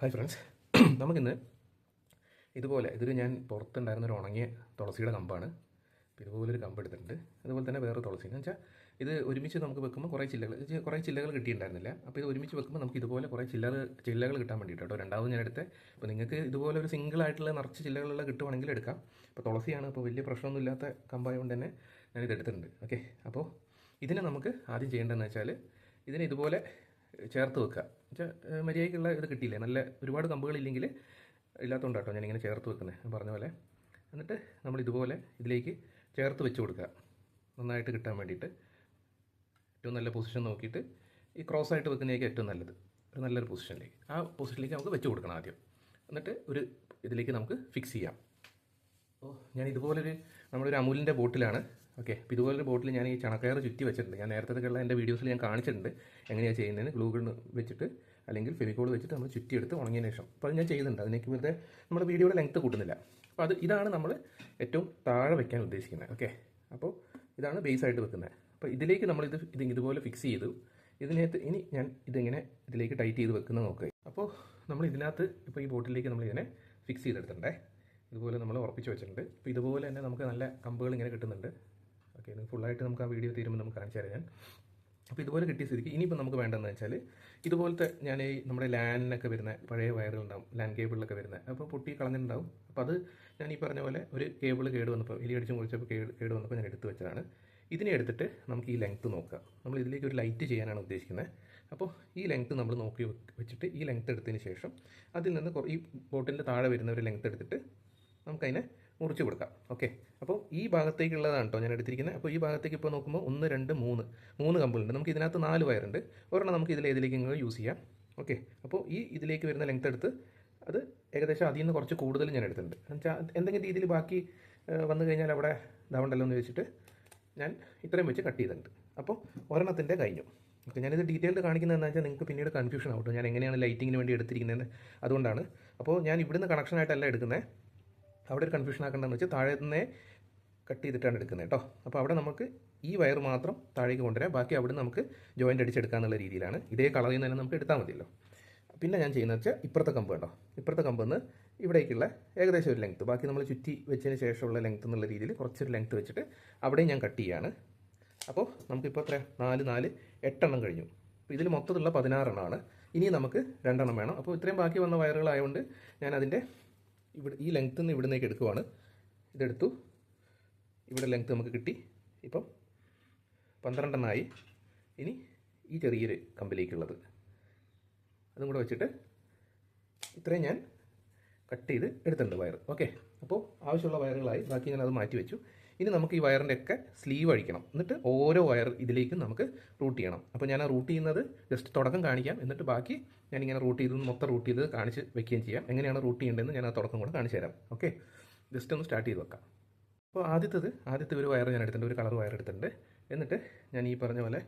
Hi friends നമുക്കിന്ന് ഇതുപോലെ ഇതൊരു ഞാൻ പുറത്തുണ്ടായിരുന്ന ഒരു ഉണങ്ങിയ തുളസിയുടെ കമ്പാണ്. അപ്പോൾ ഇതുപോലൊരു കമ്പ് എടുത്തിട്ടുണ്ട്. അതുപോലെ തന്നെ വേറെ തുളസി. എന്ന് വെച്ചാൽ ഇത് ഒരുമിച്ച് നമുക്ക് വെക്കുമ്പോൾ കുറേ ചില്ലകൾ കുറേ ചില്ലകൾ കിട്ടിയിട്ടുണ്ടായിരുന്നില്ല. അപ്പോൾ ഇത് ഒരുമിച്ച് വെക്കുമ്പോൾ നമുക്ക് ഇതുപോലെ കുറേ ചില്ലകൾ ചില്ലകൾ കിട്ടാൻ വേണ്ടിയിട്ട് കേട്ടോ. രണ്ടാമത് ഞാൻ എടുത്തത് അപ്പോൾ നിങ്ങൾക്ക് ഇതുപോലെ ഒരു സിംഗിൾ ആയിട്ടുള്ള നിറച്ച് ചില്ലകളുള്ള കിട്ടുവാണെങ്കിൽ എടുക്കാം. അപ്പോൾ തുളസിയാണ് അപ്പോൾ വലിയ പ്രശ്നമൊന്നും ഇല്ലാത്ത കമ്പായതുകൊണ്ട് തന്നെ ഇത് എടുത്തിട്ടുണ്ട്. ഓക്കെ അപ്പോൾ ഇതിനെ നമുക്ക് ആദ്യം ചെയ്യേണ്ടതെന്ന് വെച്ചാൽ ഇതിനെ ഇതുപോലെ ചേർത്ത് വെക്കുക. എന്നുവെച്ചാൽ മര്യാദയ്ക്കുള്ള ഇത് കിട്ടിയില്ലേ? നല്ല ഒരുപാട് കമ്പുകളില്ലെങ്കിൽ കേട്ടോ ഞാനിങ്ങനെ ചേർത്ത് വെക്കുന്നത് ഞാൻ പറഞ്ഞ പോലെ. എന്നിട്ട് നമ്മൾ ഇതുപോലെ ഇതിലേക്ക് ചേർത്ത് വെച്ച് കൊടുക്കുക. നന്നായിട്ട് കിട്ടാൻ വേണ്ടിയിട്ട് ഏറ്റവും നല്ല പൊസിഷൻ നോക്കിയിട്ട് ഈ ക്രോസ് ആയിട്ട് വെക്കുന്നതിലേക്ക് ഏറ്റവും നല്ലത് ഒരു നല്ലൊരു പൊസിഷനിലേക്ക്. ആ പൊസിഷനിലേക്ക് നമുക്ക് വെച്ച് കൊടുക്കണം ആദ്യം. എന്നിട്ട് ഒരു ഇതിലേക്ക് നമുക്ക് ഫിക്സ് ചെയ്യാം. അപ്പോൾ ഞാൻ ഇതുപോലൊരു നമ്മളൊരു അമൂലിന്റെ ബോട്ടിലാണ് ഓക്കെ അപ്പോൾ ഇതുപോലൊരു ബോട്ടിൽ ഞാൻ ഈ ചണക്കയർ ചുറ്റി വെച്ചിട്ടുണ്ട്. ഞാൻ നേരത്തെ ഉള്ള എന്റെ വീഡിയോസിൽ ഞാൻ കാണിച്ചിട്ടുണ്ട്. എങ്ങനെയാണ് ചെയ്യുന്നതിന് ഗ്ലൂ ഗൺ വെച്ചിട്ട് അല്ലെങ്കിൽ ഫെവിക്കോൾ വെച്ചിട്ട് നമ്മൾ ചുറ്റിയെടുത്ത് ഉണങ്ങിയതിന് ശേഷം. അപ്പോൾ ഞാൻ ചെയ്യുന്നുണ്ട്. അതിനേക്ക് വെറുതെ നമ്മുടെ വീഡിയോയുടെ ലെങ്ത്ത് കൂട്ടുന്നില്ല. അപ്പോൾ അത് ഇതാണ് നമ്മൾ ഏറ്റവും താഴെ വെക്കാൻ ഉദ്ദേശിക്കുന്നത്. ഓക്കെ അപ്പോൾ ഇതാണ് ബേസ് ആയിട്ട് വെക്കുന്നത്. അപ്പോൾ ഇതിലേക്ക് നമ്മൾ ഇത് ഇത് ഇതുപോലെ ഫിക്സ് ചെയ്തു. ഇതിനകത്ത് ഇനി ഞാൻ ഇതിങ്ങനെ ഇതിലേക്ക് ടൈറ്റ് ചെയ്ത് വെക്കുന്നത് നോക്കുക അപ്പോൾ നമ്മൾ ഇതിനകത്ത് ഇപ്പോൾ ഈ ബോട്ടിലേക്ക് നമ്മൾ ഇതിനെ ഫിക്സ് ചെയ്തെടുത്തിട്ടുണ്ടേ. ഇതുപോലെ നമ്മൾ ഉറപ്പിച്ച് വെച്ചിട്ടുണ്ട്. അപ്പോൾ ഇതുപോലെ തന്നെ നമുക്ക് നല്ല കമ്പുകൾ ഇങ്ങനെ കിട്ടുന്നുണ്ട്. ഓക്കെ ഇത് ഫുള്ളായിട്ട് നമുക്ക് ആ വീഡിയോ തീരുമ്പോൾ നമുക്ക് കാണിച്ചു തരാം ഞാൻ. അപ്പോൾ ഇതുപോലെ കിട്ടിയ സ്ഥിതിക്ക് ഇനിയിപ്പോൾ നമുക്ക് വേണ്ടതെന്ന് വെച്ചാൽ ഇതുപോലത്തെ ഞാൻ ഈ നമ്മുടെ ലാൻഡിനൊക്കെ വരുന്ന പഴയ വയറുകളുണ്ടാവും ലാൻഡ് കേബിളിലൊക്കെ വരുന്ന. അപ്പോൾ പൊട്ടി കളഞ്ഞിട്ടുണ്ടാവും. അപ്പോൾ അത് ഞാൻ ഈ പറഞ്ഞ പോലെ ഒരു കേബിൾ കേട് വന്നപ്പോൾ എലി അടിച്ച് മുറിച്ചപ്പോൾ കേട് കേട് വന്നപ്പോൾ ഞാൻ എടുത്തു വെച്ചതാണ്. ഇതിനെ എടുത്തിട്ട് നമുക്ക് ഈ ലെങ്ത്ത് നോക്കാം. നമ്മൾ ഇതിലേക്ക് ഒരു ലൈറ്റ് ചെയ്യാനാണ് ഉദ്ദേശിക്കുന്നത് അപ്പോൾ ഈ ലെങ്ത്ത് നമ്മൾ നോക്കി വെച്ചിട്ട് ഈ ലെങ്ത്ത് എടുത്തതിന് ശേഷം അതിൽ നിന്ന് ഈ ബോട്ടിന്റെ താഴെ വരുന്ന ഒരു ലെങ്ത്ത് എടുത്തിട്ട് നമുക്കതിനെ മുറിച്ച് കൊടുക്കാം. ഓക്കെ അപ്പോൾ ഈ ഭാഗത്തേക്കുള്ളതാണ് കേട്ടോ ഞാൻ എടുത്തിരിക്കുന്നത്. അപ്പോൾ ഈ ഭാഗത്തേക്ക് ഇപ്പോൾ നോക്കുമ്പോൾ ഒന്ന് രണ്ട് മൂന്ന്. മൂന്ന് കമ്പുകളുണ്ട് നമുക്ക് ഇതിനകത്ത് നാല് വയറുണ്ട്. ഒരെണ്ണം നമുക്ക് ഇതിൽ ഏതിലേക്ക് ഇങ്ങനെ യൂസ് ചെയ്യാം. ഓക്കെ അപ്പോൾ ഈ ഇതിലേക്ക് വരുന്ന ലെങ്ത് എടുത്ത് അത് ഏകദേശം അതിൽ നിന്ന് കുറച്ച് കൂടുതൽ ഞാൻ എടുത്തിട്ടുണ്ട്. എന്നുവെച്ചാൽ എന്തെങ്കിലും രീതിയിൽ ബാക്കി വന്നു കഴിഞ്ഞാൽ അവിടെ ഇതാവണ്ടല്ലോ എന്ന് വെച്ചിട്ട് ഞാൻ ഇത്രയും വെച്ച് കട്ട് ചെയ്തിട്ടുണ്ട്. അപ്പോൾ ഒരെണ്ണത്തിന്റെ കഴിഞ്ഞു. ഓക്കെ ഞാനിത് ഡീറ്റെയിൽഡ് കാണിക്കുന്നതെന്ന് വെച്ചാൽ നിങ്ങൾക്ക് പിന്നീട് കൺഫ്യൂഷൻ ആവട്ടോ ഞാൻ എങ്ങനെയാണ് ലൈറ്റിങ്ങിന് വേണ്ടി എടുത്തിരിക്കുന്നത്? അതുകൊണ്ടാണ്. അപ്പോൾ ഞാൻ ഇവിടുന്ന് കണക്ഷനായിട്ടല്ല എടുക്കുന്നത്. അവിടെ ഒരു കൺഫ്യൂഷൻ ആക്കേണ്ടതെന്ന് വെച്ചാൽ താഴെ നിന്നേ കട്ട് ചെയ്തിട്ടാണ് എടുക്കുന്നത് കേട്ടോ അപ്പോൾ അവിടെ നമുക്ക് ഈ വയർ മാത്രം താഴേക്ക് കൊണ്ടുവരാം. ബാക്കി അവിടെ നമുക്ക് ജോയിന്റ് അടിച്ചെടുക്കാന്നുള്ള രീതിയിലാണ്. ഇതേ കളറിൽ തന്നെ നമുക്ക് എടുത്താൽ മതിയല്ലോ. പിന്നെ ഞാൻ ചെയ്യുന്നത് വെച്ചാൽ ഇപ്പുറത്തെ കമ്പ് കണ്ടോ? ഇപ്പുറത്തെ കമ്പ് നിന്ന് ഇവിടേക്കുള്ള ഏകദേശം ഒരു ലെങ്ത്ത് ബാക്കി നമ്മൾ ചുറ്റി വെച്ചതിന് ശേഷമുള്ള ലെങ്ത്ത് എന്നുള്ള രീതിയിൽ കുറച്ചൊരു ലെങ്ത്ത് വെച്ചിട്ട് അവിടെയും ഞാൻ കട്ട് ചെയ്യാണ്. അപ്പോൾ നമുക്കിപ്പോൾ എത്ര നാല് നാല് എട്ടെണ്ണം കഴിഞ്ഞു. ഇതിൽ മൊത്തത്തിലുള്ള പതിനാറെണ്ണമാണ്. ഇനി നമുക്ക് രണ്ടെണ്ണം വേണം. അപ്പോൾ ഇത്രയും ബാക്കി വന്ന വയറുകളായതുകൊണ്ട് ഞാൻ അതിന്റെ ഇവിടെ ഈ ലെങ്ത്ത് നിന്ന് ഇവിടുന്നേക്ക് എടുക്കുവാണ്. ഇതെടുത്തു. ഇവിടെ ലെങ്ത്ത് നമുക്ക് കിട്ടി. ഇപ്പം പന്ത്രണ്ടെണ്ണമായി ഇനി ഈ ചെറിയൊരു കമ്പിലേക്കുള്ളത്. അതും കൂടെ വെച്ചിട്ട് ഇത്രയും ഞാൻ കട്ട് ചെയ്ത് എടുത്തിട്ടുണ്ട് വയർ ഓക്കെ അപ്പോൾ ആവശ്യമുള്ള വയറുകളായി ബാക്കി ഞാൻ അത് മാറ്റി വെച്ചു. ഇനി നമുക്ക് ഈ വയറിന്റെ ഒക്കെ സ്ലീവ് അഴിക്കണം. എന്നിട്ട് ഓരോ വയർ ഇതിലേക്കും നമുക്ക് റൂട്ട് ചെയ്യണം. അപ്പോൾ ഞാൻ ആ റൂട്ട് ചെയ്യുന്നത് ജസ്റ്റ് തുടക്കം കാണിക്കാം. എന്നിട്ട് ബാക്കി ഞാനിങ്ങനെ റൂട്ട് ചെയ്ത് മൊത്തം റൂട്ട് ചെയ്ത് കാണിച്ച് വെക്കുകയും ചെയ്യാം. എങ്ങനെയാണ് റൂട്ട് ചെയ്യേണ്ടതെന്ന് ഞാൻ ആ തുടക്കം കൂടെ കാണിച്ചു തരാം. ഓക്കെ? ജസ്റ്റ് ഒന്ന് സ്റ്റാർട്ട് ചെയ്ത് വെക്കാം. അപ്പോൾ ആദ്യത്തത് ആദ്യത്തെ ഒരു വയർ ഞാൻ എടുത്തിട്ടുണ്ട്. ഒരു കളർ വയർ എടുത്തിട്ടുണ്ട്. എന്നിട്ട് ഞാൻ ഈ പറഞ്ഞ പോലെ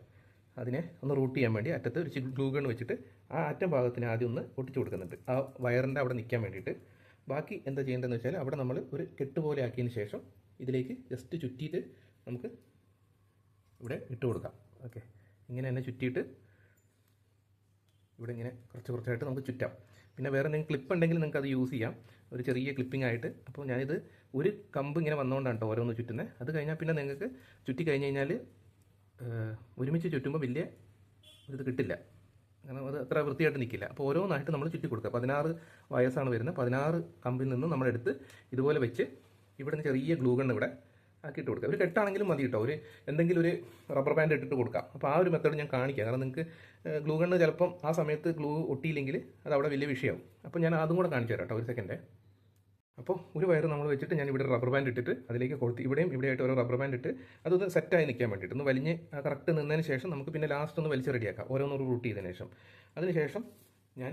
അതിനെ ഒന്ന് റൂട്ട് ചെയ്യാൻ വേണ്ടി അറ്റത്ത് ഒരു ഗ്ലൂ ഗൺ വെച്ചിട്ട് ആ അറ്റം ഭാഗത്തിന് ആദ്യം ഒന്ന് ഒട്ടിച്ചു കൊടുക്കുന്നുണ്ട്. ആ വയറിന്റെ അവിടെ നിൽക്കാൻ വേണ്ടിയിട്ട്. ബാക്കി എന്താ ചെയ്യേണ്ടതെന്ന് വെച്ചാൽ അവിടെ നമ്മൾ ഒരു കെട്ട് പോലെ ആക്കിയതിന് ശേഷം ഇതിലേക്ക് ജസ്റ്റ് ചുറ്റിയിട്ട് നമുക്ക് ഇവിടെ ഇട്ട് കൊടുക്കാം. ഓക്കെ ഇങ്ങനെ തന്നെ ചുറ്റിയിട്ട് ഇവിടെ ഇങ്ങനെ കുറച്ച് കുറച്ചായിട്ട് നമുക്ക് ചുറ്റാം. പിന്നെ വേറെ എന്തെങ്കിലും ക്ലിപ്പ് ഉണ്ടെങ്കിൽ നിങ്ങൾക്ക് അത് യൂസ് ചെയ്യാം. ഒരു ചെറിയ ക്ലിപ്പിംഗ് ആയിട്ട്. അപ്പോൾ ഞാനിത് ഒരു കമ്പ് ഇങ്ങനെ വന്നുകൊണ്ടാണ് കേട്ടോ ഓരോന്ന് ചുറ്റുന്നത് അത് കഴിഞ്ഞാൽ പിന്നെ നിങ്ങൾക്ക് ചുറ്റി കഴിഞ്ഞ് കഴിഞ്ഞാൽ ഒരുമിച്ച് ചുറ്റുമ്പോൾ വലിയ ഇത് കിട്ടില്ല. കാരണം അത് അത്ര വൃത്തിയായിട്ട് നിൽക്കില്ല അപ്പോൾ ഓരോന്നായിട്ട് നമ്മൾ ചുറ്റി കൊടുക്കുക. പതിനാറ് വയസ്സാണ് വരുന്നത്. പതിനാറ് കമ്പിൽ നിന്ന് നമ്മളെടുത്ത് ഇതുപോലെ വെച്ച് ഇവിടെ നിന്ന് ചെറിയ ഗ്ലൂഗൺ ഇവിടെ ആക്കിയിട്ട് കൊടുക്കുക. ഒരു കെട്ടാണെങ്കിലും മതി കേട്ടോ ഒരു എന്തെങ്കിലും ഒരു റബ്ബർ ബാൻഡ് ഇട്ടിട്ട് കൊടുക്കാം. അപ്പോൾ ആ ഒരു മെത്തേഡ് ഞാൻ കാണിക്കാം. കാരണം നിങ്ങൾക്ക് ഗ്ലൂ ചിലപ്പം ആ സമയത്ത് ഗ്ലൂ ഒട്ടിയില്ലെങ്കിൽ അത് അവിടെ വലിയ വിഷയമാവും അപ്പോൾ ഞാൻ അതും കൂടെ കാണിച്ചു തരാം കേട്ടോ ഒരു സെക്കൻഡ് അപ്പോൾ ഒരു വയർ നമ്മൾ വെച്ചിട്ട് ഞാൻ ഇവിടെ റബ്ബർ ബാൻഡ് ഇട്ടിട്ട് അതിലേക്ക് കൊടുത്ത് ഇവിടെയും ഇവിടെയായിട്ട് ഓരോ റബ്ബർ ബാൻഡ് ഇട്ട് അതൊന്ന് സെറ്റായി നിൽക്കാൻ വേണ്ടിയിട്ട് ഒന്ന് വലിഞ്ഞ് കറക്റ്റ് നിന്നതിന് ശേഷം നമുക്ക് പിന്നെ ലാസ്റ്റ് ഒന്ന് വലിച്ച് റെഡിയാക്കാം ഓരോന്ന് റൂട്ട് ചെയ്തതിന് ശേഷം. അതിനുശേഷം ഞാൻ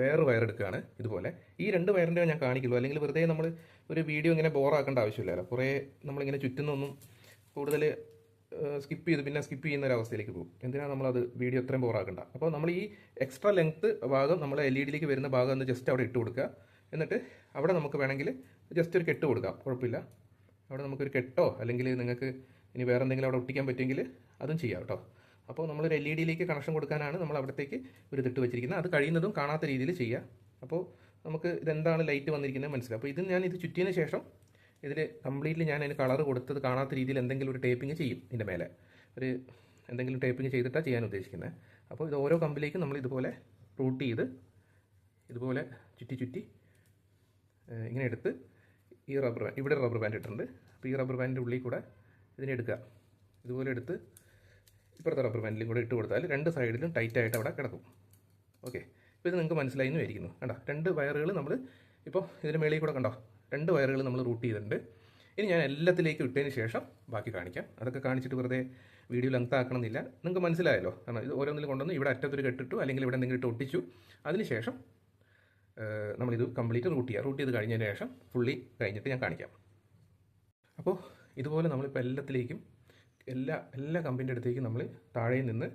വേറെ വയർ എടുക്കുകയാണ് ഇതുപോലെ. ഈ രണ്ട് വയറിന്റെ ഞാൻ കാണിക്കുള്ളൂ. അല്ലെങ്കിൽ വെറുതെ നമ്മൾ ഒരു വീഡിയോ ഇങ്ങനെ ബോറാക്കേണ്ട ആവശ്യമില്ലല്ലോ. കുറേ നമ്മളിങ്ങനെ ചുറ്റുന്നൊന്നും കൂടുതൽ സ്കിപ്പ് ചെയ്ത് പിന്നെ സ്കിപ്പ് ചെയ്യുന്ന ഒരു അവസ്ഥയിലേക്ക് പോകും. എന്തിനാണ് നമ്മളത് വീഡിയോ അത്രയും ബോറാക്കണ്ട അപ്പോൾ നമ്മൾ ഈ എക്സ്ട്രാ ലെങ്ത്ത് ഭാഗം നമ്മൾ എൽ ഇ ഡിയിലേക്ക് വരുന്ന ഭാഗം ഒന്ന് ജസ്റ്റ് അവിടെ ഇട്ട് കൊടുക്കുക. എന്നിട്ട് അവിടെ നമുക്ക് വേണമെങ്കിൽ ജസ്റ്റ് ഒരു കെട്ട് കൊടുക്കാം. കുഴപ്പമില്ല. അവിടെ നമുക്കൊരു കെട്ടോ അല്ലെങ്കിൽ നിങ്ങൾക്ക് ഇനി വേറെ എന്തെങ്കിലും അവിടെ ഒട്ടിക്കാൻ പറ്റുമെങ്കിൽ അതും ചെയ്യാം കേട്ടോ. അപ്പോൾ നമ്മളൊരു എൽ ഇ ഡിയിലേക്ക് കണക്ഷൻ കൊടുക്കാനാണ് നമ്മൾ അവിടത്തേക്ക് ഒരു ഇതിട്ട് വെച്ചിരിക്കുന്നത്. അത് കഴിയുന്നതും കാണാത്ത രീതിയിൽ ചെയ്യുക അപ്പോൾ നമുക്ക് ഇതെന്താണ് ലൈറ്റ് വന്നിരിക്കുന്നത് മനസ്സിലാവും അപ്പോൾ ഇത് ഞാൻ ഇത് ചുറ്റിയതിന് ശേഷം ഇതിൽ കംപ്ലീറ്റ്ലി ഞാൻ അതിന് കളർ കൊടുത്തത് കാണാത്ത രീതിയിൽ എന്തെങ്കിലും ഒരു ടേപ്പിംഗ് ചെയ്യും ഇതിന്റെ മേലെ. ഒരു എന്തെങ്കിലും ടേപ്പിംഗ് ചെയ്തിട്ടാണ് ചെയ്യാൻ ഉദ്ദേശിക്കുന്നത്. അപ്പോൾ ഇത് ഓരോ കമ്പിലേക്കും നമ്മൾ ഇതുപോലെ റൂട്ട് ചെയ്ത് ഇതുപോലെ ചുറ്റി ചുറ്റി ഇങ്ങനെ എടുത്ത് ഈ റബ്ബർ ബാൻഡ് ഇവിടെ റബ്ബർ ബാൻഡ് ഇട്ടിട്ടുണ്ട്. അപ്പോൾ ഈ റബ്ബർ ബാൻഡിന്റെ ഉള്ളിൽ കൂടെ ഇതിനെ എടുക്കുക. ഇതുപോലെ എടുത്ത് ഇപ്പുറത്തെ റബ്ബർ ബാൻഡിലും കൂടെ ഇട്ട് കൊടുത്താൽ രണ്ട് സൈഡിലും ടൈറ്റായിട്ട് അവിടെ കിടക്കും. ഓക്കെ ഇപ്പോൾ ഇത് നിങ്ങൾക്ക് മനസ്സിലായി എന്ന് വിചാരിക്കുന്നു. കണ്ടോ? രണ്ട് വയറുകൾ നമ്മൾ ഇപ്പോൾ ഇതിന്റെ മേളിൽ കൂടെ കണ്ടോ? രണ്ട് വയറുകൾ നമ്മൾ റൂട്ട് ചെയ്തിട്ടുണ്ട്. ഇനി ഞാൻ എല്ലാത്തിലേക്കും ഇട്ടതിന് ശേഷം ബാക്കി കാണിക്കാം. അതൊക്കെ കാണിച്ചിട്ട് വെറുതെ വീഡിയോ ലെങ്ത് ആക്കണമെന്നില്ല. നിങ്ങൾക്ക് മനസ്സിലായല്ലോ. കാരണം ഇത് ഓരോന്നിലും കൊണ്ടുവന്ന് ഇവിടെ അറ്റത്തൊരു കെട്ടിട്ടു അല്ലെങ്കിൽ ഇവിടെ എന്തെങ്കിലും ഇട്ട് ഒട്ടിച്ചു. അതിനുശേഷം നമ്മളിത് കംപ്ലീറ്റ് റൂട്ട് ചെയ്യുക റൂട്ട് ചെയ്ത് കഴിഞ്ഞതിന് ശേഷം ഫുള്ളി കഴിഞ്ഞിട്ട് ഞാൻ കാണിക്കാം. അപ്പോൾ ഇതുപോലെ നമ്മളിപ്പോൾ എല്ലാത്തിലേക്കും എല്ലാ എല്ലാ കമ്പിന്റെ അടുത്തേക്കും നമ്മൾ താഴെ നിന്ന്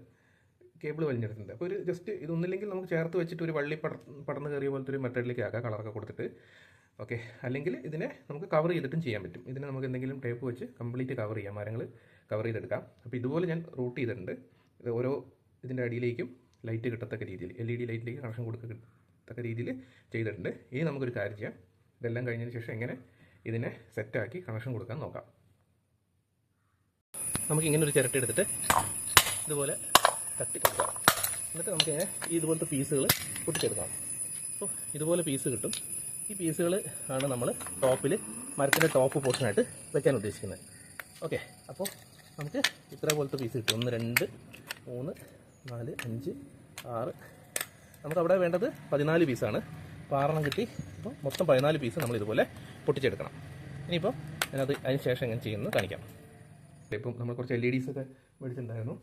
കേബിൾ വലിഞ്ഞെടുത്തിട്ടുണ്ട്. അപ്പോൾ ഒരു ജസ്റ്റ് ഇതൊന്നില്ലെങ്കിൽ നമുക്ക് ചേർത്ത് വെച്ചിട്ട് ഒരു വള്ളി പട പടർന്ന് കയറിയ പോലത്തെ ഒരു മെത്തേഡിലേക്ക് ആക്കാം കളറൊക്കെ കൊടുത്തിട്ട്. ഓക്കെ അല്ലെങ്കിൽ ഇതിനെ നമുക്ക് കവർ ചെയ്തിട്ടും ചെയ്യാൻ പറ്റും. ഇതിനെ നമുക്ക് എന്തെങ്കിലും ടേപ്പ് വെച്ച് കംപ്ലീറ്റ് കവർ ചെയ്യാം. മരങ്ങൾ കവർ ചെയ്തെടുക്കാം. അപ്പോൾ ഇതുപോലെ ഞാൻ റൂട്ട് ചെയ്തിട്ടുണ്ട്. ഓരോ ഇതിന്റെ അടിയിലേക്കും ലൈറ്റ് കിട്ടത്തക്ക രീതിയിൽ. എൽ ഇ ഡി ലൈറ്റിലേക്ക് കണക്ഷൻ കൊടുക്കത്തക്ക രീതിയിൽ ചെയ്തിട്ടുണ്ട്. ഇനി നമുക്കൊരു കാര്യം ചെയ്യാം. ഇതെല്ലാം കഴിഞ്ഞതിന് ശേഷം എങ്ങനെ ഇതിനെ സെറ്റാക്കി കണക്ഷൻ കൊടുക്കാൻ നോക്കാം. നമുക്ക് ഇങ്ങനെ ഒരു ചിരട്ട എടുത്തിട്ട് ഇതുപോലെ തട്ടി കൊടുക്കാം. എന്നിട്ട് നമുക്ക് ഇതുപോലത്തെ പീസുകൾ പൊട്ടിച്ചെടുക്കാം. അപ്പോൾ ഇതുപോലെ പീസ് കിട്ടും. ഈ പീസുകൾ ആണ് നമ്മൾ ടോപ്പിൽ മരത്തിന്റെ ടോപ്പ് പോർഷനായിട്ട് വെക്കാൻ ഉദ്ദേശിക്കുന്നത്. ഓക്കെ അപ്പോൾ നമുക്ക് ഇത്ര പോലത്തെ പീസ് കിട്ടും. ഒന്ന് രണ്ട് മൂന്ന് നാല് അഞ്ച് ആറ് നമുക്ക് അവിടെ വേണ്ടത് പതിനാല് പീസാണ് അപ്പോൾ ആറെണ്ണം കിട്ടി. അപ്പോൾ മൊത്തം പതിനാല് പീസ് നമ്മൾ ഇതുപോലെ പൊട്ടിച്ചെടുക്കണം. ഇനിയിപ്പോൾ ഞാനത് അതിന് ശേഷം എങ്ങനെ ചെയ്യുന്നത് കാണിക്കാം. ഇപ്പം നമ്മൾ കുറച്ച് എൽ ഇ ഡീസ് ഒക്കെ മേടിച്ചിട്ടുണ്ടായിരുന്നു.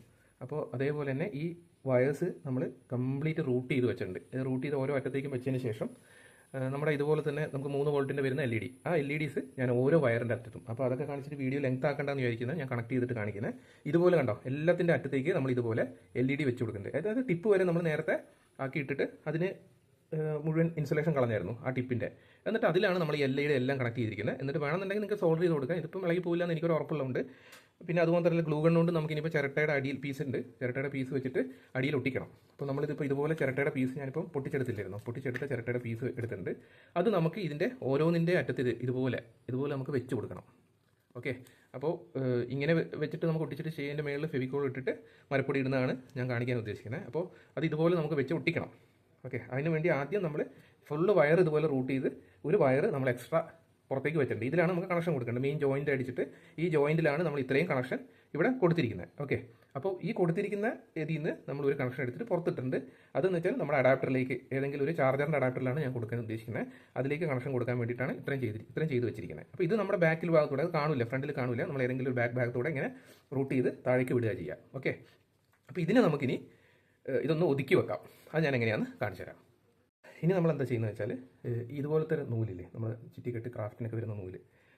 അപ്പോൾ അതേപോലെ തന്നെ ഈ വയേഴ്സ് നമ്മൾ കംപ്ലീറ്റ് റൂട്ട് ചെയ്ത് വെച്ചിട്ടുണ്ട്. ഇത് റൂട്ട് ചെയ്ത് ഓരോ അറ്റത്തേക്കും വെച്ചതിന് ശേഷം നമ്മുടെ ഇതുപോലെ തന്നെ നമുക്ക് മൂന്ന് വോൾട്ടിന്റെ വരുന്ന എൽ ഇ ഡി ആ എൽ ഇ ഡീസ് ഞാൻ ഓരോ വയറിന്റെ അറ്റത്തും. അപ്പോൾ അതൊക്കെ കാണിച്ചിട്ട് വീഡിയോ ലെങ്ത് ആക്കേണ്ടതെന്ന് വിചാരിക്കുന്നത് ഞാൻ കണക്ട് ചെയ്തിട്ട് കാണിക്കുന്നത് ഇതുപോലെ കണ്ടോ എല്ലാത്തിന്റെ അറ്റത്തേക്ക് നമ്മൾ ഇതുപോലെ എൽ ഇ ഡി വെച്ച് കൊടുക്കുന്നുണ്ട്. അതായത് ടിപ്പ് വരെ നമ്മൾ നേരത്തെ ആക്കി ഇട്ടിട്ട് അതിന് മുഴുവൻ ഇൻസുലേഷൻ കളഞ്ഞായിരുന്നു ആ ടിപ്പിന്റെ എന്നിട്ട് അതിലാണ് നമ്മൾ എൽ ഐയുടെ എല്ലാം കണക്ട് ചെയ്തിരിക്കുന്നത്. എന്നിട്ട് വേണമെന്നുണ്ടെങ്കിൽ നിങ്ങൾക്ക് സോൾഡർ ചെയ്ത് കൊടുക്കാം. ഇതിപ്പം ഇളകി പോയില്ല എന്ന് എനിക്കൊരു ഉറപ്പുള്ളതുകൊണ്ട് പിന്നെ അതുപോലെ തന്നെ ഗ്ലൂ കൊണ്ട് നമുക്ക് ഇനിയിപ്പോൾ ചിരട്ടയുടെ അടിയിൽ പീസ് ഉണ്ട്. ചിരട്ടയുടെ പീസ് വെച്ചിട്ട് അടിയിൽ ഒട്ടിക്കണം. അപ്പോൾ നമ്മളിതിപ്പോൾ ഇതുപോലെ ചിരട്ടയുടെ പീസ് ഞാനിപ്പം പൊട്ടിച്ചെടുത്തില്ലായിരുന്നു. പൊട്ടിച്ചെടുത്ത ചിരട്ടയുടെ പീസ് എടുത്തിട്ടുണ്ട്. അത് നമുക്ക് ഇതിന്റെ ഓരോന്നിന്റെ അറ്റത്ത് ഇതുപോലെ ഇതുപോലെ നമുക്ക് വെച്ച് കൊടുക്കണം. ഓക്കെ? അപ്പോൾ ഇങ്ങനെ വെച്ചിട്ട് നമുക്ക് ഒട്ടിച്ചിട്ട് ചെയ്യുന്നതിന്റെ മേളിൽ ഫെവിക്കോൾ ഇട്ടിട്ട് മരപ്പൊടി ഇടുന്നതാണ് ഞാൻ കാണിക്കാൻ ഉദ്ദേശിക്കുന്നത്. അപ്പോൾ അത് ഇതുപോലെ നമുക്ക് വെച്ച് ഒട്ടിക്കണം. ഓക്കെ അതിന് വേണ്ടി ആദ്യം നമ്മൾ ഫുള്ള് വയർ ഇതുപോലെ റൂട്ട് ചെയ്ത് ഒരു വയർ നമ്മൾ എക്സ്ട്രാ പുറത്തേക്ക് വെച്ചിട്ടുണ്ട്. ഇതിലാണ് നമുക്ക് കണക്ഷൻ കൊടുക്കേണ്ടത്. മെയിൻ ജോയിന്റ് അടിച്ചിട്ട് ഈ ജോയിന്റിലാണ് നമ്മൾ ഇത്രയും കണക്ഷൻ ഇവിടെ കൊടുത്തിരിക്കുന്നത്. ഓക്കെ അപ്പോൾ ഈ കൊടുത്തിരിക്കുന്ന ഇതിൽ നിന്ന് നമ്മൾ ഒരു കണക്ഷൻ എടുത്തിട്ട് പുറത്തിട്ടുണ്ട് അതെന്ന് വെച്ചാൽ നമ്മുടെ അഡാപ്റ്ററിലേക്ക് ഏതെങ്കിലും ഒരു ചാർജറിന്റെ അഡാപ്റ്ററിലാണ് ഞാൻ കൊടുക്കാൻ ഉദ്ദേശിക്കുന്നത്. അതിലേക്ക് കണക്ഷൻ കൊടുക്കാൻ വേണ്ടിയിട്ടാണ് ഇത്രയും ചെയ്ത് ഇത്രയും ചെയ്ത് വെച്ചിരിക്കുന്നത്. അപ്പോൾ ഇത് നമ്മുടെ ബാക്കിൽ ഭാഗത്തൂടെ കാണില്ല ഫ്രണ്ടിൽ കാണില്ല. നമ്മൾ ഏതെങ്കിലും ഒരു ബാക്ക് ഭാഗത്തൂടെ ഇങ്ങനെ റൂട്ട് ചെയ്ത് താഴേക്ക് വിടുക ചെയ്യാം. ഓക്കെ അപ്പോൾ ഇതിനെ നമുക്കിനി ഇതൊന്ന് ഒതുക്കി വെക്കാം. അത് ഞാൻ എങ്ങനെയാണെന്ന് കാണിച്ചു തരാം. ഇനി നമ്മൾ എന്താ ചെയ്യുന്നത് വെച്ചാൽ ഇതുപോലത്തെ നൂലില്ലേ നമ്മൾ ചുറ്റിക്കെട്ട് ക്രാഫ്റ്റിനൊക്കെ വരുന്ന നൂൽ.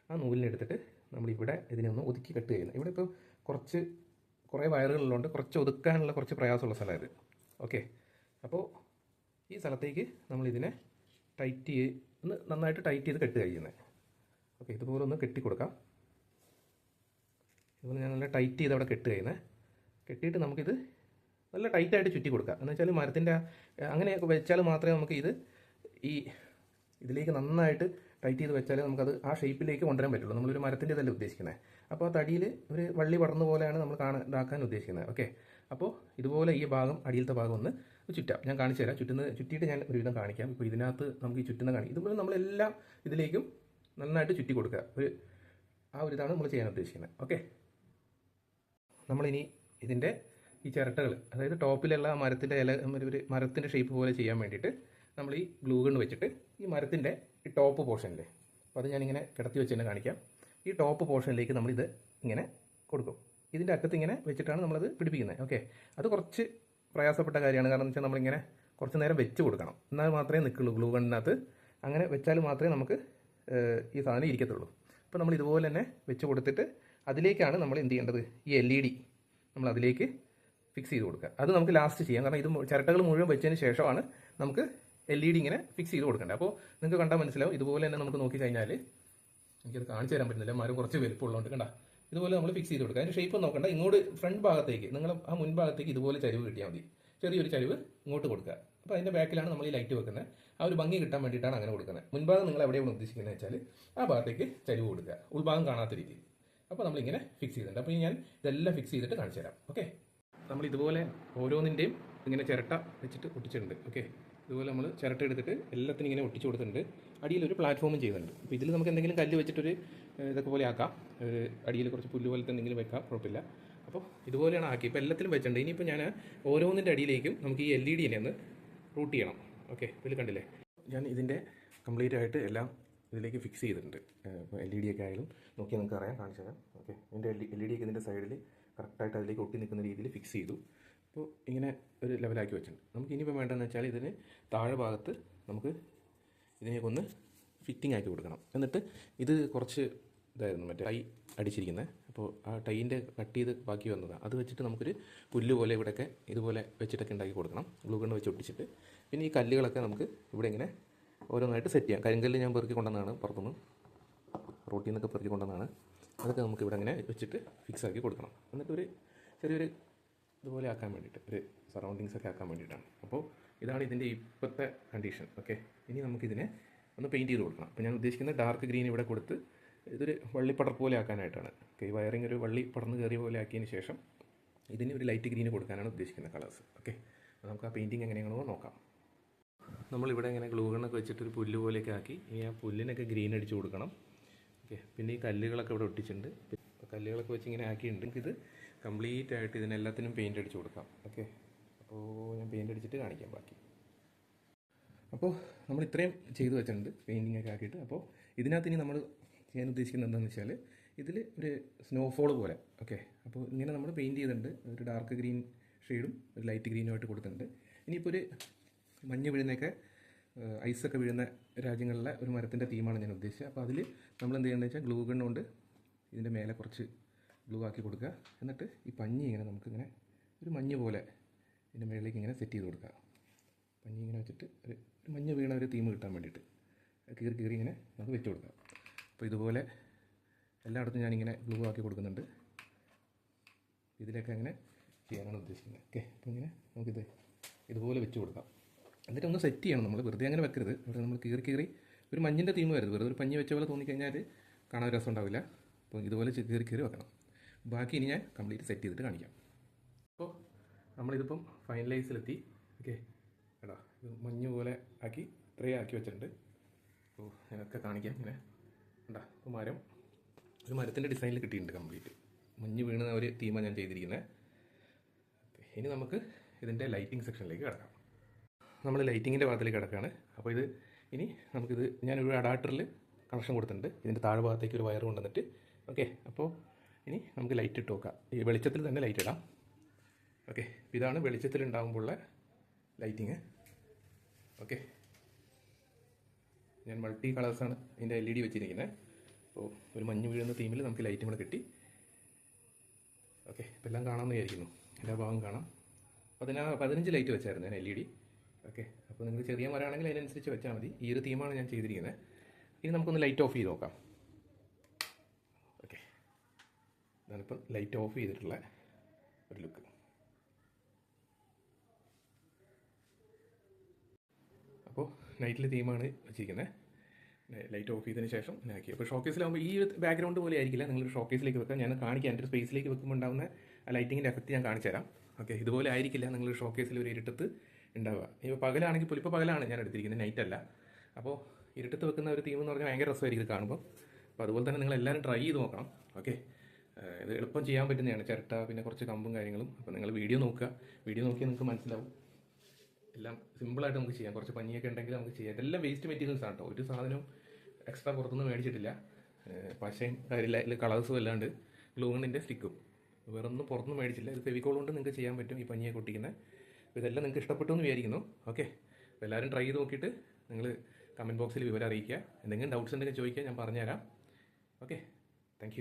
ആ നൂലിനെടുത്തിട്ട് നമ്മൾ ഇവിടെ ഇതിനെ ഒന്ന് ഒതുക്കി കെട്ട് ചെയ്യുന്നത്. ഇവിടെ ഇപ്പോൾ കുറച്ച് കുറേ വയറുകളുള്ളതുകൊണ്ട് കുറച്ച് ഒതുക്കാനുള്ള കുറച്ച് പ്രയാസമുള്ള സ്ഥലമായത്. ഓക്കെ. അപ്പോൾ ഈ സ്ഥലത്തേക്ക് നമ്മളിതിനെ ടൈറ്റ് ചെയ്ത് ഒന്ന് നന്നായിട്ട് ടൈറ്റ് ചെയ്ത് കെട്ട് കഴിയുന്നത് ഓക്കെ ഇതുപോലെ ഒന്ന് കെട്ടി കൊടുക്കാം ഇതുപോലെ ഞാൻ നല്ല ടൈറ്റ് ചെയ്ത് അവിടെ കെട്ട് കഴിയുന്നത് കെട്ടിയിട്ട് നമുക്കിത് നല്ല ടൈറ്റായിട്ട് ചുറ്റി കൊടുക്കുക എന്ന് വെച്ചാൽ മരത്തിന്റെ അങ്ങനെയൊക്കെ വെച്ചാൽ മാത്രമേ നമുക്ക് ഇത് ഈ ഇതിലേക്ക് നന്നായിട്ട് ടൈറ്റ് ചെയ്ത് വെച്ചാലേ നമുക്കത് ആ ഷേപ്പിലേക്ക് കൊണ്ടുവരാൻ പറ്റുള്ളൂ. നമ്മളൊരു മരത്തിന്റെ ഇതല്ല ഉദ്ദേശിക്കുന്നത് അപ്പോൾ ആ തടിയിൽ ഒരു വള്ളി പടർന്ന പോലെയാണ് നമ്മൾ കാണാൻ ഇതാക്കാൻ ഉദ്ദേശിക്കുന്നത്. ഓക്കെ അപ്പോൾ ഇതുപോലെ ഈ ഭാഗം അടിയിലത്തെ ഭാഗം ഒന്ന് ചുറ്റാം. ഞാൻ കാണിച്ചു തരാം. ചുറ്റുന്ന ചുറ്റിയിട്ട് ഞാൻ ഒരുവിധം കാണിക്കാം. ഇപ്പോൾ ഇതിനകത്ത് നമുക്ക് ഈ ചുറ്റുന്ന കാണിക്കും ഇതുപോലെ നമ്മളെല്ലാം ഇതിലേക്കും നന്നായിട്ട് ചുറ്റി കൊടുക്കുക. ഒരു ആ ഒരു ഇതാണ് നമ്മൾ ചെയ്യാൻ ഉദ്ദേശിക്കുന്നത്. ഓക്കെ നമ്മളിനി ഇതിന്റെ ഈ ചിരട്ടകൾ അതായത് ടോപ്പിലുള്ള മരത്തിന്റെ ഇല ഒരു മരത്തിന്റെ ഷേപ്പ് പോലെ ചെയ്യാൻ വേണ്ടിയിട്ട് നമ്മൾ ഈ ഗ്ലൂ വെച്ചിട്ട് ഈ മരത്തിന്റെ ഈ ടോപ്പ് പോർഷനിൽ അപ്പോൾ അത് ഞാനിങ്ങനെ കിടത്തി വെച്ച് തന്നെ കാണിക്കാം. ഈ ടോപ്പ് പോർഷനിലേക്ക് നമ്മളിത് ഇങ്ങനെ കൊടുക്കും. ഇതിന്റെ അറ്റത്ത് ഇങ്ങനെ വെച്ചിട്ടാണ് നമ്മളത് പിടിപ്പിക്കുന്നത്. ഓക്കെ അത് കുറച്ച് പ്രയാസപ്പെട്ട കാര്യമാണ്. കാരണം എന്ന് വെച്ചാൽ നമ്മളിങ്ങനെ കുറച്ച് നേരം വെച്ച് കൊടുക്കണം. എന്നാൽ മാത്രമേ നിൽക്കുള്ളൂ ഗ്ലൂ ഗണ്ണിനകത്ത് അങ്ങനെ വെച്ചാൽ മാത്രമേ നമുക്ക് ഈ സാധനം ഇരിക്കത്തുള്ളൂ. അപ്പോൾ നമ്മൾ ഇതുപോലെ തന്നെ വെച്ച് കൊടുത്തിട്ട് അതിലേക്കാണ് നമ്മൾ എന്ത് ചെയ്യേണ്ടത്? ഈ എൽ ഇ ഡി നമ്മൾ അതിലേക്ക് ഫിക്സ് ചെയ്ത് കൊടുക്കുക. അത് നമുക്ക് ലാസ്റ്റ് ചെയ്യാം. കാരണം ഇത് ചിരട്ടകൾ മുഴുവൻ വെച്ചതിന് ശേഷമാണ് നമുക്ക് എൽ ഇ ഡി ഇങ്ങനെ ഫിക്സ് ചെയ്ത് കൊടുക്കേണ്ടത്. അപ്പോൾ നിങ്ങൾക്ക് കണ്ടാൽ മനസ്സിലാവും. ഇതുപോലെ തന്നെ നമുക്ക് നോക്കി കഴിഞ്ഞാൽ എനിക്കത് കാണിച്ചു തരാൻ പറ്റുന്നില്ല. മരം കുറച്ച് വലുപ്പമുള്ളതുകൊണ്ട് കണ്ട. ഇതുപോലെ നമ്മൾ ഫിക്സ് ചെയ്ത് കൊടുക്കുക അതിന്റെ ഷേപ്പ് നോക്കണ്ട. ഇങ്ങോട്ട് ഫ്രണ്ട് ഭാഗത്തേക്ക് നിങ്ങൾ ആ മുൻഭാഗത്തേക്ക് ഇതുപോലെ ചരിവ് കിട്ടിയാൽ മതി. ചെറിയൊരു ചരിവ് ഇങ്ങോട്ട് കൊടുക്കുക. അപ്പോൾ അതിന്റെ ബാക്കിലാണ് നമ്മൾ ഈ ലൈറ്റ് വെക്കുന്നത് ആ ഒരു ഭംഗി കിട്ടാൻ വേണ്ടിയിട്ടാണ് അങ്ങനെ കൊടുക്കുന്നത് മുൻഭാഗം നിങ്ങൾ എവിടെയാണ് ഉദ്ദേശിക്കുന്നത് വെച്ചാൽ ആ ഭാഗത്തേക്ക് ചരിവ് കൊടുക്കുക. ഉൾഭാഗം കാണാത്ത രീതിയിൽ. അപ്പോൾ നമ്മളിങ്ങനെ ഫിക്സ് ചെയ്തിട്ടുണ്ട്. അപ്പോൾ ഞാൻ ഇതെല്ലാം ഫിക്സ് ചെയ്തിട്ട് കാണിച്ചു തരാം. ഓക്കെ നമ്മൾ ഇതുപോലെ ഓരോന്നിന്റെയും ഇങ്ങനെ ചിരട്ട വെച്ചിട്ട് ഒട്ടിച്ചിട്ടുണ്ട്. ഓക്കെ ഇതുപോലെ നമ്മൾ ചിരട്ട എടുത്തിട്ട് എല്ലാത്തിനും ഇങ്ങനെ ഒട്ടിച്ചു കൊടുത്തിട്ടുണ്ട്. അടിയിൽ ഒരു പ്ലാറ്റ്ഫോമും ചെയ്യുന്നുണ്ട്. അപ്പോൾ ഇതിൽ നമുക്ക് എന്തെങ്കിലും കല്ല് വെച്ചിട്ടൊരു ഇതൊക്കെ പോലെ ആക്കാം. അടിയിൽ കുറച്ച് പുല്ല് പോലത്തെ എന്തെങ്കിലും വെക്കാം കുഴപ്പമില്ല. അപ്പോൾ ഇതുപോലെയാണ് ആക്കി. ഇപ്പോൾ എല്ലാത്തിലും വെച്ചിട്ടുണ്ട്. ഇനിയിപ്പോൾ ഞാൻ ഓരോന്നിന്റെ അടിയിലേക്കും നമുക്ക് ഈ എൽ ഇ ഡിനെ ഒന്ന് റൂട്ട് ചെയ്യണം. ഓക്കെ ഇതിൽ കണ്ടില്ലേ? ഞാൻ ഇതിന്റെ കംപ്ലീറ്റ് ആയിട്ട് എല്ലാം ഇതിലേക്ക് ഫിക്സ് ചെയ്തിട്ടുണ്ട്. എൽ ഇ ഡി ഒക്കെ ആയാലും നോക്കി നിങ്ങൾക്ക് അറിയാം കാണിച്ചു തരാം. ഓക്കെ ഇതിന്റെ എൽ ഇ ഡി ഒക്കെ ഇതിന്റെ സൈഡിൽ കറക്റ്റായിട്ട് അതിലേക്ക് ഒട്ടി നിൽക്കുന്ന രീതിയിൽ ഫിക്സ് ചെയ്തു. അപ്പോൾ ഇങ്ങനെ ഒരു ലെവലാക്കി വെച്ചിട്ടുണ്ട്. നമുക്ക് ഇനിയിപ്പോൾ വേണ്ടതെന്ന് വെച്ചാൽ ഇതിന് താഴെ ഭാഗത്ത് നമുക്ക് ഇതിനെയൊക്കെ ഒന്ന് ഫിറ്റിംഗ് ആക്കി കൊടുക്കണം. എന്നിട്ട് ഇത് കുറച്ച് ഇതായിരുന്നു മറ്റേ ടൈ അടിച്ചിരിക്കുന്നത് അപ്പോൾ ആ ടൈന്റെ കട്ട് ചെയ്ത് ബാക്കി വന്നതാണ് അത് വെച്ചിട്ട് നമുക്കൊരു പുല്ല് പോലെ ഇവിടെയൊക്കെ ഇതുപോലെ വെച്ചിട്ടൊക്കെ ഉണ്ടാക്കി കൊടുക്കണം. ഗ്ലൂ കണ്ണ് വെച്ച് ഒട്ടിച്ചിട്ട്. പിന്നെ ഈ കല്ലുകളൊക്കെ നമുക്ക് ഇവിടെ ഇങ്ങനെ ഓരോന്നായിട്ട് സെറ്റ് ചെയ്യാം. കരിങ്കല്ല് ഞാൻ പെറുക്കി കൊണ്ടുവന്നതാണ് പുറത്തുനിന്ന്. റോട്ടിൽ നിന്നൊക്കെ പെറുക്കി കൊണ്ടുവന്നതാണ്. അതൊക്കെ നമുക്ക് ഇവിടെ ഇങ്ങനെ വെച്ചിട്ട് ഫിക്സ് ആക്കി കൊടുക്കണം. എന്നിട്ടൊരു ചെറിയൊരു ഇതുപോലെ ആക്കാൻ വേണ്ടിയിട്ട് ഒരു സറൗണ്ടിങ്സ് ഒക്കെ ആക്കാൻ വേണ്ടിയിട്ടാണ്. അപ്പോൾ ഇതാണ് ഇതിന്റെ ഇപ്പോഴത്തെ കണ്ടീഷൻ ഓക്കെ ഇനി നമുക്കിതിനെ ഒന്ന് പെയിന്റ് ചെയ്ത് കൊടുക്കണം. അപ്പോൾ ഞാൻ ഉദ്ദേശിക്കുന്ന ഡാർക്ക് ഗ്രീൻ ഇവിടെ കൊടുത്ത് ഇതൊരു വള്ളിപ്പടർ പോലെ ആക്കാനായിട്ടാണ്. ഓക്കെ ഈ വയറിങ് ഒരു വള്ളി പടർന്ന് കയറിയ പോലെ ആക്കിയതിന് ശേഷം ഇതിന് ഒരു ലൈറ്റ് ഗ്രീന് കൊടുക്കാനാണ് ഉദ്ദേശിക്കുന്ന കളേഴ്സ് ഓക്കെ നമുക്ക് ആ പെയിന്റിങ് എങ്ങനെയാണോ നോക്കാം. നമ്മളിവിടെ ഇങ്ങനെ ഗ്ലൂ ഗണ്ണൊക്കെ വെച്ചിട്ട് ഒരു പുല്ല് പോലെയൊക്കെ ആക്കി ഇനി ആ പുല്ലിനൊക്കെ ഗ്രീൻ അടിച്ച് കൊടുക്കണം ഓക്കെ പിന്നെ ഈ കല്ലുകളൊക്കെ ഇവിടെ ഒട്ടിച്ചിട്ടുണ്ട്. കല്ലുകളൊക്കെ വെച്ച് ഇങ്ങനെ ആക്കിയിട്ടുണ്ട്. ഇത് കംപ്ലീറ്റ് ആയിട്ട് ഇതിനെല്ലാത്തിനും പെയിന്റ് അടിച്ച് കൊടുക്കാം ഓക്കെ അപ്പോൾ ഞാൻ പെയിന്റ് അടിച്ചിട്ട് കാണിക്കാം ബാക്കി. അപ്പോൾ നമ്മൾ ഇത്രയും ചെയ്തു വെച്ചിട്ടുണ്ട് പെയിന്റിംഗ് ഒക്കെ ആക്കിയിട്ട്. അപ്പോൾ ഇതിനകത്ത് ഇനി നമ്മൾ ഞാൻ ഉദ്ദേശിക്കുന്നത് എന്താണെന്ന് വെച്ചാൽ ഇതിൽ ഒരു സ്നോഫോൾ പോലെ ഓക്കെ അപ്പോൾ ഇങ്ങനെ നമ്മൾ പെയിന്റ് ചെയ്തിട്ടുണ്ട്. ഒരു ഡാർക്ക് ഗ്രീൻ ഷെയ്ഡും ഒരു ലൈറ്റ് ഗ്രീനും ആയിട്ട് കൊടുത്തിട്ടുണ്ട്. ഇനിയിപ്പോൾ ഒരു മഞ്ഞ് വീഴുന്നൊക്കെ ഐസൊക്കെ വീഴുന്ന രാജ്യങ്ങളിലെ ഒരു മരത്തിന്റെ തീമാണ് ഞാൻ ഉദ്ദേശിച്ചത്. അപ്പോൾ അതിൽ നമ്മൾ എന്ത് ചെയ്യുന്നത് വെച്ചാൽ ഗ്ലൂ ഗൺ കൊണ്ട് ഇതിന്റെ മേലെ കുറച്ച് ഗ്ലൂ ആക്കി കൊടുക്കുക. എന്നിട്ട് ഈ പഞ്ഞി ഇങ്ങനെ നമുക്കിങ്ങനെ ഒരു മഞ്ഞ് പോലെ ഇതിന്റെ മേളിലേക്ക് ഇങ്ങനെ സെറ്റ് ചെയ്ത് കൊടുക്കുക. പഞ്ഞി ഇങ്ങനെ വെച്ചിട്ട് ഒരു മഞ്ഞ വീണ ഒരു തീം കിട്ടാൻ വേണ്ടിയിട്ട് കീറി കീറി ഇങ്ങനെ നമുക്ക് വെച്ച് കൊടുക്കാം. അപ്പോൾ ഇതുപോലെ എല്ലായിടത്തും ഞാനിങ്ങനെ ഗ്ലൂ ആക്കി കൊടുക്കുന്നുണ്ട്. ഇതിലൊക്കെ അങ്ങനെ ചെയ്യാനാണ് ഉദ്ദേശിക്കുന്നത്. ഓക്കെ അപ്പോൾ ഇങ്ങനെ നമുക്കിത് ഇതുപോലെ വെച്ച് കൊടുക്കാം. എന്നിട്ട് ഒന്ന് സെറ്റ് ചെയ്യണം നമ്മൾ. വെറുതെ അങ്ങനെ വെക്കരുത്. ഇവിടെ നമ്മൾ കീറി കീറി ഒരു മഞ്ഞിന്റെ തീം വരുത് വെറുതെ ഒരു പഞ്ഞി വെച്ച പോലെ തോന്നിക്കഴിഞ്ഞാൽ കാണാൻ രസം ഉണ്ടാവില്ല. അപ്പോൾ ഇതുപോലെ കീറി കീറി വെക്കണം. ബാക്കി ഇനി ഞാൻ കംപ്ലീറ്റ് സെറ്റ് ചെയ്തിട്ട് കാണിക്കാം. അപ്പോൾ നമ്മളിതിപ്പം ഫൈനലൈസിലെത്തി ഓക്കെ എടാ ഇത് മഞ്ഞ് പോലെ ആക്കി ഇത്രയും ആക്കി വെച്ചിട്ടുണ്ട്. ഓ ഞാനൊക്കെ കാണിക്കാം ഇങ്ങനെ. ഉണ്ടാ ഇപ്പോൾ മരം. ഒരു മരത്തിന്റെ ഡിസൈനിൽ കിട്ടിയിട്ടുണ്ട് കംപ്ലീറ്റ് മഞ്ഞ് വീണ ഒരു തീമാണ് ഞാൻ ചെയ്തിരിക്കുന്നത് ഇനി നമുക്ക് ഇതിന്റെ ലൈറ്റിംഗ് സെക്ഷനിലേക്ക് കിടക്കാം. നമ്മൾ ലൈറ്റിങ്ങിന്റെ ഭാഗത്തിലേക്ക് കിടക്കുകയാണ് അപ്പോൾ ഇത് ഇനി നമുക്കിത് ഞാനൊരു അഡാപ്റ്ററിൽ കണക്ഷൻ കൊടുത്തിട്ടുണ്ട്. ഇതിന്റെ താഴെ ഭാഗത്തേക്ക് ഒരു വയർ കൊണ്ടുവന്നിട്ട്. ഓക്കെ അപ്പോൾ ഇനി നമുക്ക് ലൈറ്റ് ഇട്ട് നോക്കാം. ഈ വെളിച്ചത്തിൽ തന്നെ ലൈറ്റ് ഇടാം. ഓക്കെ ഇതാണ് വെളിച്ചത്തിൽ ഉണ്ടാകുമ്പോഴുള്ള ലൈറ്റിങ് ഓക്കെ ഞാൻ മൾട്ടി കളേഴ്സാണ് ഇതിന്റെ എൽ ഇ ഡി വെച്ചിരിക്കുന്നത്. അപ്പോൾ ഒരു മഞ്ഞ് വീഴുന്ന തീമിൽ നമുക്ക് ലൈറ്റും കൂടെ കിട്ടി. ഓക്കെ ഇപ്പം എല്ലാം കാണാമെന്ന് വിചാരിക്കുന്നു. എല്ലാ ഭാഗം കാണാം. പതിനാ പതിനഞ്ച് ലൈറ്റ് വെച്ചായിരുന്നു ഞാൻ എൽ ഇ ഡി ഓക്കെ അപ്പോൾ നിങ്ങൾക്ക് ചെറിയ മരമാണെങ്കിൽ അതിനനുസരിച്ച് വെച്ചാൽ മതി. ഈ ഒരു തീമാണ് ഞാൻ ചെയ്തിരിക്കുന്നത്. ഇനി നമുക്കൊന്ന് ലൈറ്റ് ഓഫ് ചെയ്ത് നോക്കാം. ഓക്കെ ഇതാണിപ്പം ലൈറ്റ് ഓഫ് ചെയ്തിട്ടുള്ള ഒരു ലുക്ക് അപ്പോൾ നൈറ്റിലെ തീമാണ് വെച്ചിരിക്കുന്നത്. ലൈറ്റ് ഓഫ് ചെയ്തതിന് ശേഷം ഞാൻ ആക്കി അപ്പോൾ ഷോക്കേസിലാകുമ്പോൾ ഈ ഒരു ബാക്ക്ഗ്രൗണ്ട് പോലെ ആയിരിക്കില്ല. നിങ്ങൾ ഷോക്കേസിലേക്ക് വെക്കാം ഞാൻ കാണിക്കാൻ എന്റെ സ്പേസിലേക്ക് വെക്കുമ്പോൾ ഉണ്ടാകുന്ന ലൈറ്റിങ്ങിന്റെ എഫക്റ്റ് ഞാൻ കാണിച്ചു തരാം. ഓക്കെ ഇതുപോലെ ആയിരിക്കില്ല നിങ്ങൾ ഷോക്കേസിൽ ഒരു ഇരുട്ടത്ത് ഉണ്ടാവുക. ഇപ്പോൾ പകലാണെങ്കിൽ പോലും ഇപ്പോൾ പകലാണ് ഞാൻ എടുത്തിരിക്കുന്നത്. നൈറ്റ് അല്ല അപ്പോൾ ഇരുട്ടത്ത് വെക്കുന്ന ഒരു തീം എന്ന് പറഞ്ഞാൽ ഭയങ്കര രസമായിരിക്കും ഇത് കാണുമ്പോൾ. അപ്പോൾ അതുപോലെ തന്നെ നിങ്ങൾ എല്ലാവരും ട്രൈ ചെയ്ത് നോക്കണം. ഓക്കെ ഇത് എളുപ്പം ചെയ്യാൻ പറ്റുന്നതാണ്. ചിരട്ട പിന്നെ കുറച്ച് കമ്പും കാര്യങ്ങളും. അപ്പോൾ നിങ്ങൾ വീഡിയോ നോക്കുക. വീഡിയോ നോക്കിയാൽ നിങ്ങൾക്ക് മനസ്സിലാവും. എല്ലാം സിമ്പിളായിട്ട് നമുക്ക് ചെയ്യാം. കുറച്ച് പഞ്ഞിയൊക്കെ ഉണ്ടെങ്കിൽ നമുക്ക് ചെയ്യാം. ഇതെല്ലാം വേസ്റ്റ് മെറ്റീരിയൽസ് ആണ് കേട്ടോ ഒരു സാധനവും എക്സ്ട്രാ പുറത്തുനിന്ന് മേടിച്ചിട്ടില്ല. പശയും കാര്യമില്ല കളേഴ്സും അല്ലാണ്ട് ഗ്ലൂണിന്റെ സ്റ്റിക്കും വേറെ ഒന്നും പുറത്തുനിന്ന് മേടിച്ചില്ല. ഇത് ഫെവിക്കോൾ കൊണ്ട് നിങ്ങൾക്ക് ചെയ്യാൻ പറ്റും ഈ പഞ്ഞിയെ അപ്പോൾ ഇതെല്ലാം നിങ്ങൾക്ക് ഇഷ്ടപ്പെട്ടു എന്ന് വിചാരിക്കുന്നു. ഓക്കെ അപ്പോൾ എല്ലാവരും ട്രൈ ചെയ്ത് നോക്കിയിട്ട് നിങ്ങൾ കമന്റ് ബോക്സിൽ വിവരം അറിയിക്കുക. എന്തെങ്കിലും ഡൗട്ട്സ് ഉണ്ടെങ്കിൽ ചോദിക്കുക ഞാൻ പറഞ്ഞുതരാം. Okay thank